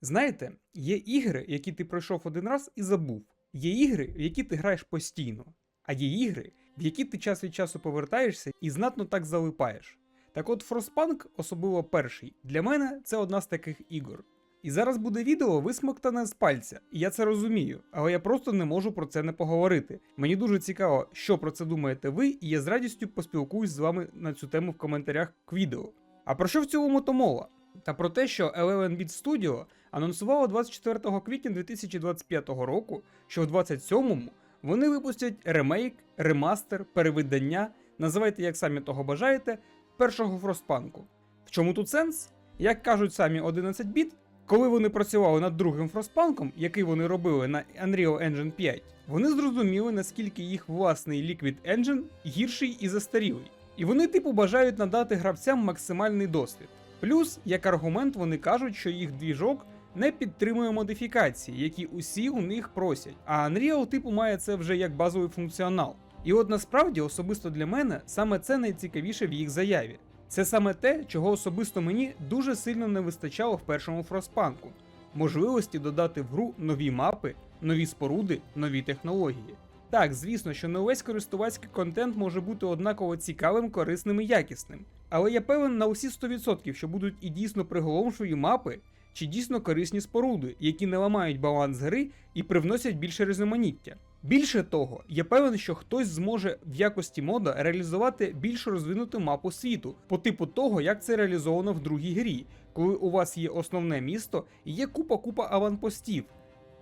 Знаєте, є ігри, які ти пройшов один раз і забув. Є ігри, в які ти граєш постійно, а є ігри, в які ти час від часу повертаєшся і знатно так залипаєш. Так от Frostpunk, особливо перший, для мене це одна з таких ігор. І зараз буде відео висмоктане з пальця, і я це розумію, але я просто не можу про це не поговорити. Мені дуже цікаво, що про це думаєте ви, і я з радістю поспілкуюсь з вами на цю тему в коментарях к відео. А про що в цілому то мова? Та про те, що 11-Bit Studio анонсувало 24 квітня 2025 року, що в 27-му вони випустять ремейк, ремастер, перевидання, називайте як самі того бажаєте, першого Фростпанку. В чому тут сенс? Як кажуть самі 11-біт, коли вони працювали над другим Фростпанком, який вони робили на Unreal Engine 5, вони зрозуміли, наскільки їх власний Liquid Engine гірший і застарілий. І вони, типу, бажають надати гравцям максимальний досвід. Плюс, як аргумент, вони кажуть, що їх двіжок не підтримує модифікації, які усі у них просять. А Unreal, типу, має це вже як базовий функціонал. І от насправді, особисто для мене, саме це найцікавіше в їх заяві. Це саме те, чого особисто мені дуже сильно не вистачало в першому Фростпанку можливості додати в гру нові мапи, нові споруди, нові технології. Так, звісно, що не увесь користувацький контент може бути однаково цікавим, корисним і якісним. Але я певен на усі 100%, що будуть і дійсно приголомшові мапи, чи дійсно корисні споруди, які не ламають баланс гри і привносять більше різноманіття. Більше того, я певен, що хтось зможе в якості мода реалізувати більш розвинуту мапу світу, по типу того, як це реалізовано в другій грі, коли у вас є основне місто і є купа-купа аванпостів,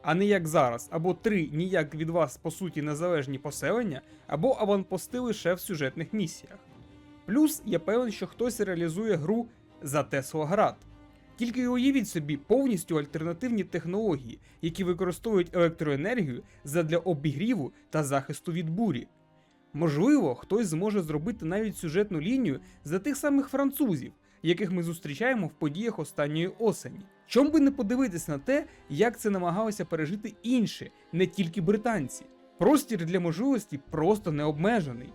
а не як зараз, або три ніяк від вас по суті незалежні поселення, або аванпости лише в сюжетних місіях. Плюс я певен, що хтось реалізує гру за Теслоград. Тільки уявіть собі повністю альтернативні технології, які використовують електроенергію задля обігріву та захисту від бурі. Можливо, хтось зможе зробити навіть сюжетну лінію за тих самих французів, яких ми зустрічаємо в подіях останньої осені. Чом би не подивитись на те, як це намагалися пережити інші, не тільки британці. Простір для можливості просто не обмежений.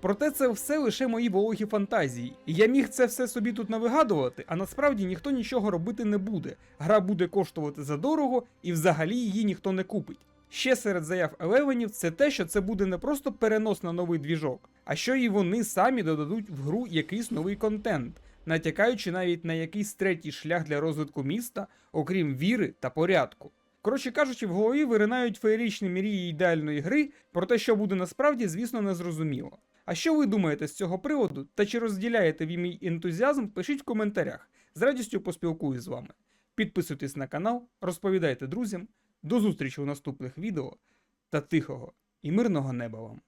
Проте це все лише мої вологі фантазії, я міг це все собі тут навигадувати, а насправді ніхто нічого робити не буде. Гра буде коштувати задорого і взагалі її ніхто не купить. Ще серед заяв Елевенів це те, що це буде не просто перенос на новий двіжок, а що і вони самі додадуть в гру якийсь новий контент, натякаючи навіть на якийсь третій шлях для розвитку міста, окрім віри та порядку. Коротше кажучи, в голові виринають феєрічні мрії ідеальної гри, про те, що буде насправді, звісно, не зрозуміло. А що ви думаєте з цього приводу? Та чи розділяєте ви мій ентузіазм? Пишіть в коментарях. З радістю поспілкуюсь з вами. Підписуйтесь на канал, розповідайте друзям. До зустрічі у наступних відео та тихого і мирного неба вам!